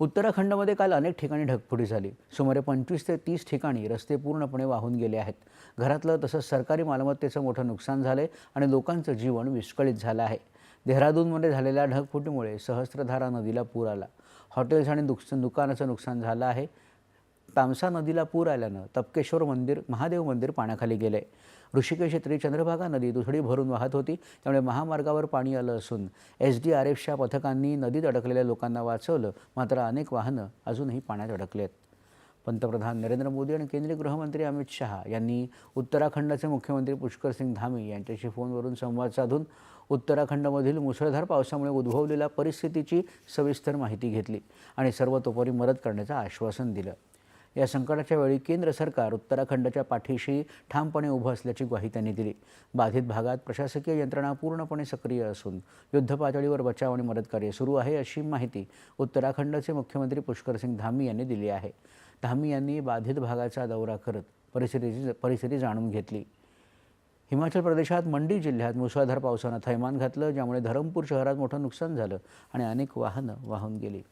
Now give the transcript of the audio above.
उत्तराखंडमध्ये काल अनेक ठिकाणी ढगफुटी झाली. सुमारे पंचवीस ते तीस ठिकाणी रस्ते पूर्णपणे वाहून गेले आहेत. घरातलं तसंच सरकारी मालमत्तेचं मोठं नुकसान झालंय आणि लोकांचं जीवन विस्कळीत झालं आहे. देहरादूनमध्ये झालेल्या ढगफुटीमुळे सहस्त्रधारा नदीला पूर आला. हॉटेल्स आणि दुक दुकानाचं नुकसान झालं आहे. तामसा नदीला पूर आल्यानं तपकेश्वर मंदिर महादेव मंदिर पाण्याखाली गेले. ऋषिकेश येथील चंद्रभागा नदी दुथडी भरून वाहत होती. त्यामुळे महामार्गावर पाणी आलं असून एस डी आर एफच्या पथकांनी नदीत अडकलेल्या लोकांना वाचवलं. मात्र अनेक वाहनं अजूनही पाण्यात अडकलेत. आहेत पंतप्रधान नरेंद्र मोदी आणि केंद्रीय गृहमंत्री अमित शहा यांनी उत्तराखंडचे मुख्यमंत्री पुष्कर सिंग धामी यांच्याशी फोनवरून संवाद साधून उत्तराखंडमधील मुसळधार पावसामुळे उद्भवलेल्या परिस्थितीची सविस्तर माहिती घेतली आणि सर्वतोपरी मदत करण्याचं आश्वासन दिलं. या संकटाच्या वेळी केंद्र सरकार उत्तराखंडच्या पाठीशी ठामपणे उभं असल्याची ग्वाही त्यांनी दिली. बाधित भागात प्रशासकीय यंत्रणा पूर्णपणे सक्रिय असून युद्धपातळीवर बचाव आणि मदतकार्य सुरू आहे अशी माहिती उत्तराखंडचे मुख्यमंत्री पुष्कर सिंग धामी यांनी दिली आहे. धामी यांनी बाधित भागाचा दौरा करत परिस्थितीची परिस्थिती जाणून घेतली. हिमाचल प्रदेशात मंडी जिल्ह्यात मुसळधार पावसानं थैमान घातलं ज्यामुळे धरमपूर शहरात मोठं नुकसान झालं आणि अनेक वाहनं वाहून गेली.